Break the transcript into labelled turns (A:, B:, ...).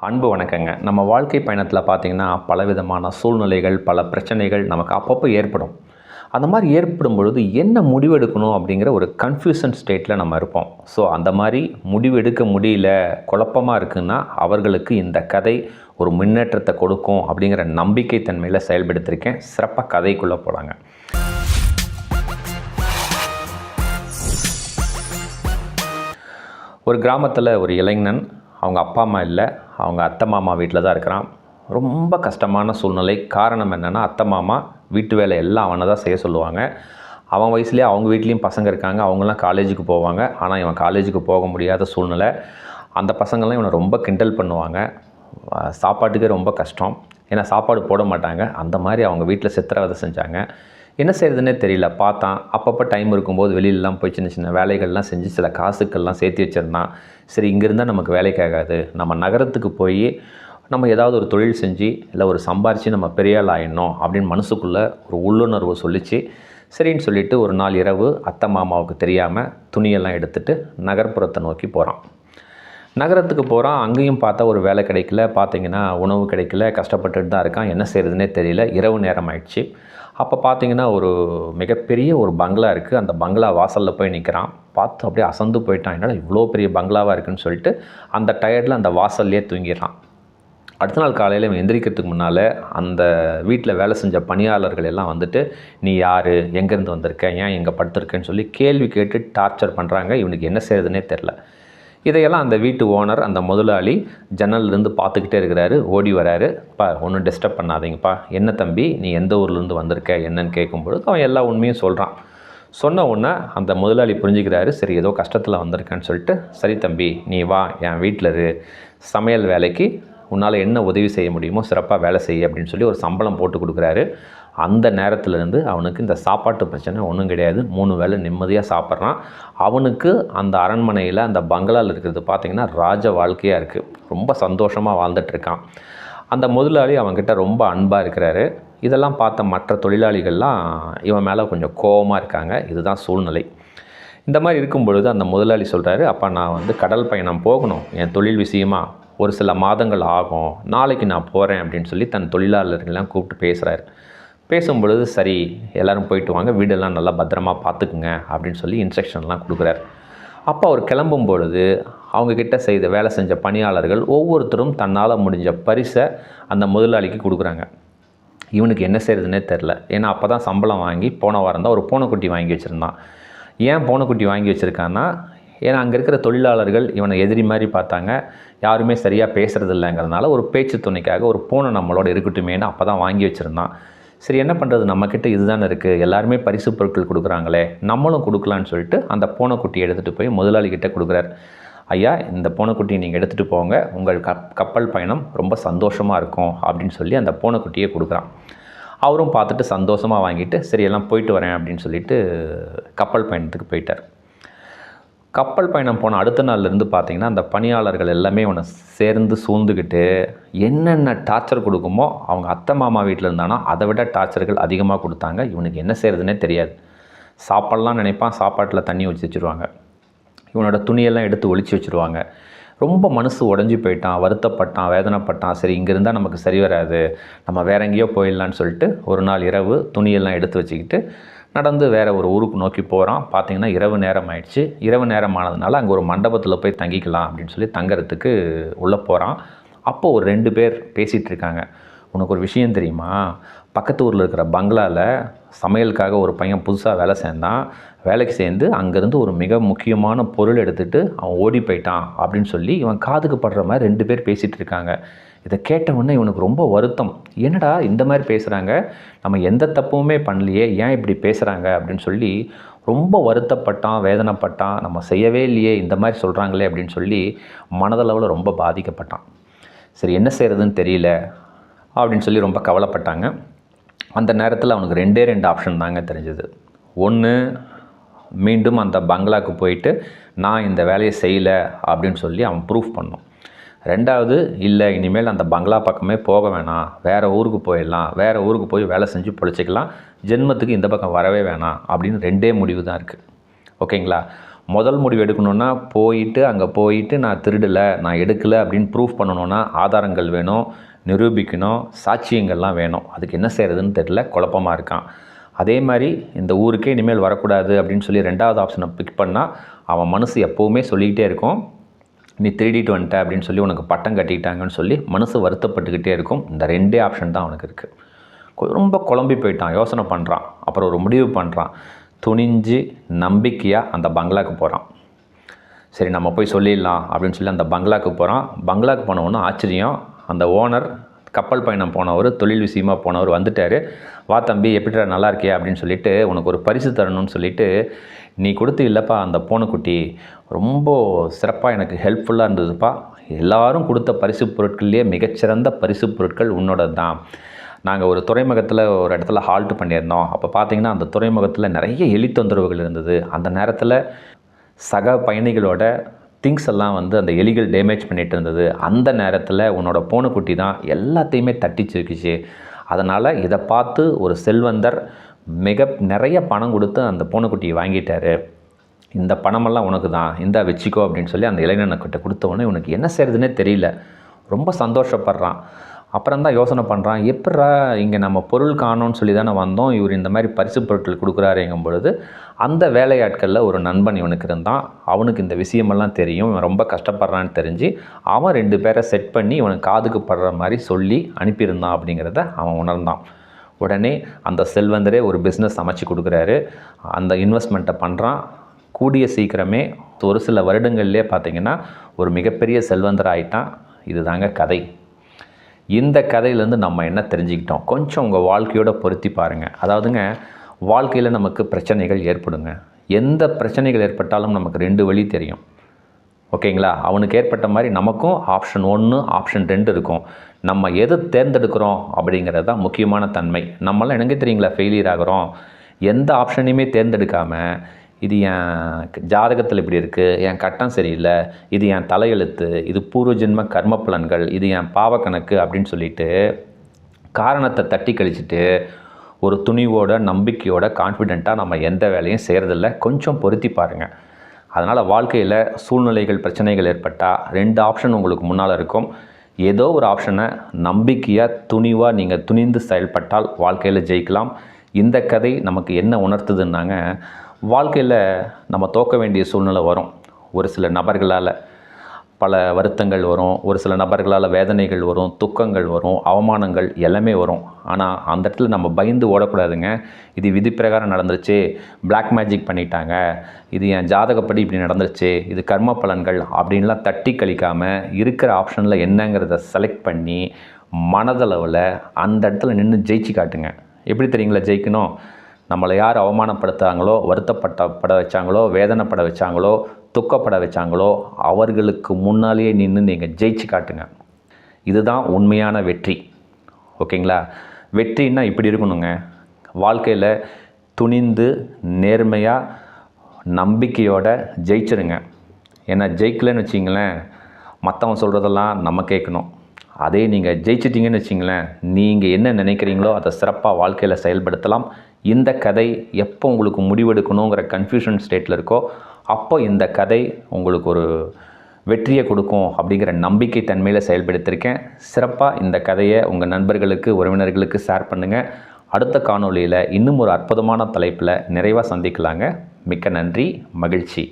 A: அன்பு வணக்கங்க. நம்ம வாழ்க்கை பயணத்தில் பார்த்திங்கன்னா பலவிதமான சூழ்நிலைகள் பல பிரச்சனைகள் நமக்கு அப்பப்போ ஏற்படும். அந்த மாதிரி ஏற்படும் பொழுது என்ன முடிவெடுக்கணும் அப்படிங்கிற ஒரு கன்ஃபியூஷன் ஸ்டேட்டில் நம்ம இருப்போம். ஸோ அந்த மாதிரி முடிவெடுக்க முடியல குழப்பமாக இருக்குன்னா அவர்களுக்கு இந்த கதை ஒரு முன்னேற்றத்தை கொடுக்கும் அப்படிங்கிற நம்பிக்கை தன்மையில் செயல்படுத்தியிருக்கேன் சிறப்பாக கதைக்குள்ளே போகிறாங்க ஒரு கிராமத்தில் ஒரு இளைஞன் அவங்க அப்பா அம்மா இல்லை அவங்க அத்தை மாமா வீட்டில் தான் இருக்கிறான். ரொம்ப கஷ்டமான சூழ்நிலை. காரணம் என்னென்னா அத்தை மாமா வீட்டு வேலை எல்லாம் அவனை தான் செய்ய சொல்லுவாங்க. அவன் வயசுலேயே அவங்க வீட்லேயும் பசங்க இருக்காங்க. அவங்களாம் காலேஜுக்கு போவாங்க. ஆனால் இவன் காலேஜுக்கு போக முடியாத சூழ்நிலை. அந்த பசங்கள்லாம் இவனை ரொம்ப கிண்டல் பண்ணுவாங்க. சாப்பாட்டுக்கே ரொம்ப கஷ்டம். ஏன்னா சாப்பாடு போட மாட்டாங்க. அந்த மாதிரி அவங்க வீட்டில் சித்திரவதை செஞ்சாங்க. என்ன செய்கிறதுனே தெரியல. பார்த்தான். அப்பப்போ டைம் இருக்கும்போது வெளியிலலாம் போய் சின்ன சின்ன வேலைகள்லாம் செஞ்சு சில காசுக்கள்லாம் சேர்த்து வச்சுருந்தான் சரி இங்கே இருந்தால் நமக்கு வேலைக்கு ஆகாது. நம்ம நகரத்துக்கு போய் நம்ம ஏதாவது ஒரு தொழில் செஞ்சு இல்லை ஒரு சம்பாரித்து நம்ம பெரிய ஆள் ஆயிடணும் அப்படின்னு மனசுக்குள்ளே ஒரு உள்ளுணர்வு சொல்லிச்சு. சரின்னு சொல்லிட்டு ஒரு நாள் இரவு அத்தை மாமாவுக்கு தெரியாமல் துணியெல்லாம் எடுத்துகிட்டு நகர்ப்புறத்தை நோக்கி போகிறான் நகரத்துக்கு போகிறான் அங்கேயும் பார்த்தா ஒரு வேலை கிடைக்கல. பார்த்தீங்கன்னா உணவு கிடைக்கல. கஷ்டப்பட்டுட்டு தான் இருக்கான். என்ன செய்கிறதுனே தெரியல. இரவு நேரம் ஆயிடுச்சு. அப்போ பார்த்தீங்கன்னா ஒரு மிகப்பெரிய ஒரு பங்களா இருக்குது அந்த பங்களா வாசலில் போய் நிற்கிறான் பார்த்து அப்படியே அசந்து போயிட்டான். என்னால் இவ்வளோ பெரிய பங்களாவாக இருக்குன்னு சொல்லிட்டு அந்த டயர்டில் அந்த வாசல்லையே தூங்கிடுறான். அடுத்த நாள் காலையில் இவன் எந்திரிக்கிறதுக்கு முன்னால் அந்த வீட்டில் வேலை செஞ்ச பணியாளர்கள் எல்லாம் வந்துட்டு நீ யார்? எங்கேருந்து வந்திருக்க? ஏன் எங்கே படுத்திருக்கேன்னு சொல்லி கேள்வி கேட்டு டார்ச்சர் பண்ணுறாங்க இவனுக்கு என்ன செய்யறதுனே தெரில இதையெல்லாம் அந்த வீட்டு ஓனர் அந்த முதலாளி ஜன்னல்லேருந்து பார்த்துக்கிட்டே இருக்கிறாரு. ஓடி வராரு. பா ஒன்றும் டிஸ்டர்ப் பண்ணாதீங்கப்பா. என்ன தம்பி நீ எந்த ஊர்லேருந்து வந்திருக்க? என்னன்னு கேட்கும்பொழுது அவன் எல்லா உண்மையும் சொல்கிறான் சொன்ன உடனே அந்த முதலாளி புரிஞ்சுக்கிறாரு. சரி ஏதோ கஷ்டத்தில் வந்திருக்கேன்னு சொல்லிட்டு சரி தம்பி நீ வா என் வீட்டில் இரு. சமையல் வேலைக்கு உன்னால் என்ன உதவி செய்ய முடியுமோ சிறப்பாக வேலை செய்ய அப்படின்னு சொல்லி ஒரு சம்பளம் போட்டு கொடுக்குறாரு. அந்த நேரத்துலேருந்து அவனுக்கு இந்த சாப்பாட்டு பிரச்சனை ஒன்றும் கிடையாது. மூணு வேளை நிம்மதியாக சாப்பிட்றான். அவனுக்கு அந்த அரண்மனையில் அந்த பங்களாவில் இருக்கிறது பார்த்திங்கன்னா ராஜ வாழ்க்கையாக இருக்குது ரொம்ப சந்தோஷமாக வாழ்ந்துட்டுருக்கான் அந்த முதலாளி அவன்கிட்ட ரொம்ப அன்பாக இருக்கிறாரு. இதெல்லாம் பார்த்த மற்ற தொழிலாளிகள்லாம் இவன் மேலே கொஞ்சம் கோவமாக இருக்காங்க. இதுதான் சூழ்நிலை. இந்த மாதிரி இருக்கும் பொழுது அந்த முதலாளி சொல்கிறாரு அப்பா நான் வந்து கடல் பயணம் போகணும். என் தொழில் விஷயமா ஒரு சில மாதங்கள் ஆகும். நாளைக்கு நான் போகிறேன் அப்படின்னு சொல்லி தன் தொழிலாளர்கள்லாம் கூப்பிட்டு பேசுகிறாரு பேசும் பொழுது சரி எல்லோரும் போயிட்டு வாங்க வீடெல்லாம் நல்லா பத்திரமா பார்த்துக்குங்க அப்படின்னு சொல்லி இன்ஸ்ட்ரக்ஷன்லாம் கொடுக்குறாரு. அப்போ அவர் கிளம்பும் பொழுது அவங்கக்கிட்ட செய்த வேலை செஞ்ச பணியாளர்கள் ஒவ்வொருத்தரும் தன்னால் முடிஞ்ச பரிசை அந்த முதலாளிக்கு கொடுக்குறாங்க. இவனுக்கு என்ன செய்கிறதுனே தெரில. ஏன்னா அப்போ தான் சம்பளம் வாங்கி போன வாரம் தான் ஒரு பூனைக்குட்டி வாங்கி வச்சுருந்தான். ஏன் பூனைக்குட்டி வாங்கி வச்சுருக்கான்னா ஏன்னா அங்கே இருக்கிற தொழிலாளர்கள் இவனை எதிரி மாதிரி பார்த்தாங்க. யாருமே சரியாக பேசுகிறது இல்லைங்கிறதுனால ஒரு பேச்சு துணைக்காக ஒரு பூனை நம்மளோட இருக்கட்டுமேன்னு அப்போ தான் வாங்கி வச்சுருந்தான். சரி என்ன பண்ணுறது நம்மக்கிட்ட இதுதானே இருக்குது எல்லாருமே பரிசு பொருட்கள் கொடுக்குறாங்களே. நம்மளும் கொடுக்கலான்னு சொல்லிட்டு அந்த பூனைக்குட்டியை எடுத்துகிட்டு போய் முதலாளிகிட்ட கொடுக்குறாரு. ஐயா இந்த பூனைக்குட்டியை நீங்கள் எடுத்துகிட்டு போங்க. உங்கள் கப் கப்பல் பயணம் ரொம்ப சந்தோஷமாக இருக்கும் அப்படின்னு சொல்லி அந்த பூனைக்குட்டியை கொடுக்குறான். அவரும் பார்த்துட்டு சந்தோஷமாக வாங்கிட்டு சரி எல்லாம் போயிட்டு வரேன் அப்படின்னு சொல்லிட்டு கப்பல் பயணத்துக்கு போயிட்டார். கப்பல் பயணம் போன அடுத்த நாள்லேருந்து பார்த்தீங்கன்னா அந்த பணியாளர்கள் எல்லாமே உன்னை சேர்ந்து சூழ்ந்துக்கிட்டு என்னென்ன டார்ச்சர் கொடுக்குமோ அவங்க அத்தை மாமா வீட்டில் இருந்தானா அதை விட டார்ச்சர்கள் அதிகமாக கொடுத்தாங்க. இவனுக்கு என்ன செய்கிறதுனே தெரியாது. சாப்பாடெலாம் நினைப்பான் சாப்பாட்டில் தண்ணி வச்சு வச்சுருவாங்க. இவனோட துணியெல்லாம் எடுத்து ஒழிச்சு வச்சுருவாங்க. ரொம்ப மனசு உடஞ்சி போயிட்டான் வருத்தப்பட்டான் வேதனைப்பட்டான். சரி இங்கே இருந்தால் நமக்கு சரி வராது. நம்ம வேற எங்கேயோ போயிடலான்னு சொல்லிட்டு ஒரு நாள் இரவு துணியெல்லாம் எடுத்து வச்சுக்கிட்டு நடந்து வேறு ஒரு ஊருக்கு நோக்கி போகிறான் பார்த்தீங்கன்னா இரவு நேரம் ஆயிடுச்சு. இரவு நேரம் ஆனதுனால அங்கே ஒரு மண்டபத்தில் போய் தங்கிக்கலாம் அப்படின்னு சொல்லி தங்கறதுக்கு உள்ளே போகிறான் அப்போ ஒரு ரெண்டு பேர் பேசிகிட்டு இருக்காங்க. உனக்கு ஒரு விஷயம் தெரியுமா? பக்கத்து ஊரில் இருக்கிற பங்களாவில் சமையலுக்காக ஒரு பையன் புதுசாக வேலை சேர்ந்தான். வேலைக்கு சேர்ந்து அங்கேருந்து ஒரு மிக முக்கியமான பொருள் எடுத்துகிட்டு அவன் ஓடி போயிட்டான் அப்படின்னு சொல்லி இவன் காதுக்கு படுற மாதிரி ரெண்டு பேர் பேசிகிட்டு இருக்காங்க. இதை கேட்டவுடனே இவனுக்கு ரொம்ப வருத்தம். என்னடா இந்த மாதிரி பேசுகிறாங்க நம்ம எந்த தப்புமே பண்ணலையே. ஏன் இப்படி பேசுகிறாங்க அப்படின்னு சொல்லி ரொம்ப வருத்தப்பட்டான் வேதனைப்பட்டான். நம்ம செய்யவே இல்லையே இந்த மாதிரி சொல்கிறாங்களே அப்படின்னு சொல்லி மனதளவில் ரொம்ப பாதிக்கப்பட்டான். சரி என்ன செய்கிறதுன்னு தெரியல. அப்படின்னு சொல்லி ரொம்ப கவலைப்பட்டாங்க. அந்த நேரத்தில் அவனுக்கு ரெண்டே ரெண்டு ஆப்ஷன் தாங்க தெரிஞ்சது. ஒன்று மீண்டும் அந்த பங்களாக்கு போயிட்டு நான் இந்த வேலையை செய்யலை அப்படின்னு சொல்லி அவன் ப்ரூஃப் பண்ணான் ரெண்டாவது இல்லை இனிமேல் அந்த பங்களா பக்கமே போக வேணாம். வேறு ஊருக்கு போயிடலாம். வேறு ஊருக்கு போய் வேலை செஞ்சு பொழைச்சிக்கலாம். ஜென்மத்துக்கு இந்த பக்கம் வரவே வேணாம் அப்படின்னு ரெண்டே முடிவு தான் இருக்குது ஓகேங்களா? முதல் முடிவு எடுக்கணுன்னா போயிட்டு அங்கே போயிட்டு நான் திருடலை நான் எடுக்கலை அப்படின்னு ப்ரூஃப் பண்ணணுன்னா ஆதாரங்கள் வேணும். நிரூபிக்கணும் சாட்சியங்கள்லாம் வேணும். அதுக்கு என்ன செய்கிறதுன்னு தெரில குழப்பமாக இருக்கான். அதே மாதிரி இந்த ஊருக்கே இனிமேல் வரக்கூடாது அப்படின்னு சொல்லி ரெண்டாவது ஆப்ஷனை பிக் பண்ணால் அவன் மனசு எப்போவுமே சொல்லிக்கிட்டே இருக்கும். நீ திருடிட்டு வந்துட்ட அப்படின்னு சொல்லி உனக்கு பட்டம் கட்டிக்கிட்டாங்கன்னு சொல்லி மனசு வருத்தப்பட்டுக்கிட்டே இருக்கும். இந்த ரெண்டே ஆப்ஷன் தான் அவனுக்கு இருக்குது ரொம்ப குழம்பி போயிட்டான் யோசனை பண்ணுறான் அப்புறம் ஒரு முடிவு பண்ணுறான் துணிஞ்சு நம்பிக்கையாக அந்த பங்களாக்கு போகிறான் சரி நம்ம போய் சொல்லிடலாம் அப்படின்னு சொல்லி அந்த பங்களாக்கு போகிறான் பங்களாக்கு போனவொன்னே ஆச்சரியம் அந்த ஓனர் கப்பல் பயணம் போனவர் தொழில் விஷயமா போனவர் வந்துட்டார். வா தம்பி எப்படிடா நல்லா இருக்கியா அப்படின்னு சொல்லிட்டு உனக்கு ஒரு பரிசு தரணும்னு சொல்லிட்டு நீ கொடுத்து இல்லைப்பா அந்த பூனைக்குட்டி. ரொம்ப சிறப்பாக எனக்கு ஹெல்ப்ஃபுல்லாக இருந்ததுப்பா. எல்லாரும் கொடுத்த பரிசு பொருட்கள்லேயே மிகச்சிறந்த பரிசு பொருட்கள் உன்னோட தான் நாங்கள் ஒரு துறைமுகத்தில் ஒரு இடத்துல ஹால்ட் பண்ணியிருந்தோம். அப்போ பார்த்தீங்கன்னா அந்த துறைமுகத்தில் நிறைய எலி தொந்தரவுகள் இருந்தது. அந்த நேரத்தில் சக பயணிகளோட திங்ஸ் எல்லாம் வந்து அந்த எலிகள் டேமேஜ் பண்ணிட்டு இருந்தது. அந்த நேரத்தில் உன்னோட பூனைக்குட்டி தான் எல்லாத்தையுமே தட்டிச்சிருக்குச்சு அதனால் இதை பார்த்து ஒரு செல்வந்தர் மிக நிறைய பணம் கொடுத்து அந்த பூனைக்குட்டியை வாங்கிட்டாரு. இந்த பணமெல்லாம் உனக்கு தான் இந்தா வச்சுக்கோ அப்படின்னு சொல்லி அந்த இளைஞனுக்கிட்ட கொடுத்தவொடனே உனக்கு என்ன செய்கிறதுனே தெரியல. ரொம்ப சந்தோஷப்படுறான். அப்புறம் தான் யோசனை பண்ணுறான் எப்பட்றா இங்கே நம்ம பொருள் காணோன்னு சொல்லி தானே வந்தோம். இவர் இந்த மாதிரி பரிசு பொருட்கள் கொடுக்குறாருங்கும் பொழுது அந்த வேலையாட்களில் ஒரு நண்பன் இவனுக்கு இருந்தான். அவனுக்கு இந்த விஷயமெல்லாம் தெரியும். இவன் ரொம்ப கஷ்டப்படுறான்னு தெரிஞ்சு அவன் ரெண்டு பேரை செட் பண்ணி இவனுக்கு காதுக்கு படுற மாதிரி சொல்லி அனுப்பியிருந்தான் அப்படிங்கிறத அவன் உணர்ந்தான். உடனே அந்த செல்வந்தரே ஒரு பிஸ்னஸ் அமைச்சு கொடுக்குறாரு. அந்த இன்வெஸ்ட்மெண்ட்டை பண்ணுறான் கூடிய சீக்கிரமே ஒரு சில வருடங்கள்லேயே பார்த்தீங்கன்னா ஒரு மிகப்பெரிய செல்வந்தர் ஆயிட்டான். இதுதாங்க கதை. இந்த கதையிலேருந்து நம்ம என்ன தெரிஞ்சுக்கிட்டோம்? கொஞ்சம் உங்கள் வாழ்க்கையோட பொருத்தி பாருங்கள் அதாவதுங்க வாழ்க்கையில் நமக்கு பிரச்சனைகள் ஏற்படுங்க. எந்த பிரச்சனைகள் ஏற்பட்டாலும் நமக்கு ரெண்டு வழி தெரியும். ஓகேங்களா? அவனுக்கு ஏற்பட்ட மாதிரி நமக்கும் ஆப்ஷன் ஒன்று ஆப்ஷன் ரெண்டு இருக்கும். நம்ம எது தேர்ந்தெடுக்கிறோம் அப்படிங்கிறது தான் முக்கியமான தன்மை. நம்மளாம் எனக்கு தெரியுங்களா? ஃபெயிலியர் ஆகிறோம். எந்த ஆப்ஷனையுமே தேர்ந்தெடுக்காமல் இது என் ஜாதகத்தில் இப்படி இருக்குது என் கட்டம் சரியில்லை இது என் தலையெழுத்து இது பூர்வ ஜென்ம கர்ம பலன்கள் இது என் பாவக்கணக்கு அப்படின்னு சொல்லிட்டு காரணத்தை தட்டி கழிச்சிட்டு ஒரு துணிவோட நம்பிக்கையோட கான்ஃபிடெண்ட்டாக நம்ம எந்த வேலையும் செய்கிறதில்ல கொஞ்சம் பொருத்தி பாருங்கள் அதனால் வாழ்க்கையில் சூழ்நிலைகள் பிரச்சனைகள் ஏற்பட்டால் ரெண்டு ஆப்ஷன் உங்களுக்கு முன்னால் இருக்கும். ஏதோ ஒரு ஆப்ஷனை நம்பிக்கையாக துணிவாக நீங்கள் துணிந்து செயல்பட்டால் வாழ்க்கையில் ஜெயிக்கலாம். இந்த கதை நமக்கு என்ன உணர்த்துதுன்னாங்க வாழ்க்கையில் நம்ம தோக்க வேண்டிய சூழ்நிலை வரும். ஒரு சில நபர்களால் பல வருத்தங்கள் வரும் ஒரு சில நபர்களால் வேதனைகள் வரும் துக்கங்கள் வரும் அவமானங்கள் எல்லாமே வரும். ஆனால் அந்த இடத்துல நம்ம பயந்து ஓடக்கூடாதுங்க. இது விதி பிரகாரம் நடந்துருச்சு பிளாக் மேஜிக் பண்ணிட்டாங்க இது என் ஜாதகப்படி இப்படி நடந்துருச்சு இது கர்ம பலன்கள் அப்படின்லாம் தட்டி கழிக்காமல் இருக்கிற ஆப்ஷனில் என்னங்கிறத செலக்ட் பண்ணி மனதளவில் அந்த இடத்துல நின்று ஜெயிச்சு காட்டுங்க. எப்படி தெரியுங்களா ஜெயிக்கணும்? நம்மளை யார் அவமானப்படுத்தாங்களோ வருத்தப்பட்ட பட வச்சாங்களோ வேதனைப்பட வச்சாங்களோ துக்கப்பட வச்சாங்களோ அவர்களுக்கு முன்னாலேயே நின்று நீங்கள் ஜெயிச்சு காட்டுங்க. இதுதான் உண்மையான வெற்றி. ஓகேங்களா? வெற்றின்னா இப்படி இருக்கணுங்க. வாழ்க்கையில் துணிந்து நேர்மையாக நம்பிக்கையோட ஜெயிச்சிருங்க. ஏன்னா ஜெயிக்கலைன்னு வச்சிங்களேன் மற்றவன் சொல்கிறதெல்லாம் நம்ம கேட்கணும். அதே நீங்கள் ஜெயிச்சிட்டிங்கன்னு வச்சிங்களேன் நீங்கள் என்ன நினைக்கிறீங்களோ அதை சிறப்பாக வாழ்க்கையில் செயல்படுத்தலாம். இந்த கதை எப்போ உங்களுக்கு முடிவெடுக்கணுங்கிற கன்ஃபியூஷன் ஸ்டேட்டில் இருக்கோ அப்போ இந்த கதை உங்களுக்கு ஒரு வெற்றியை கொடுக்கும் அப்படிங்கிற நம்பிக்கை தன்மையில் செயல்படுத்தியிருக்கேன் சிறப்பாக இந்த கதையை உங்கள் நண்பர்களுக்கு உறவினர்களுக்கு ஷேர் பண்ணுங்கள் அடுத்த காணொளியில் இன்னும் ஒரு அற்புதமான தலைப்பில் நிறைவாக சந்திக்கலாங்க. மிக்க நன்றி மகிழ்ச்சி.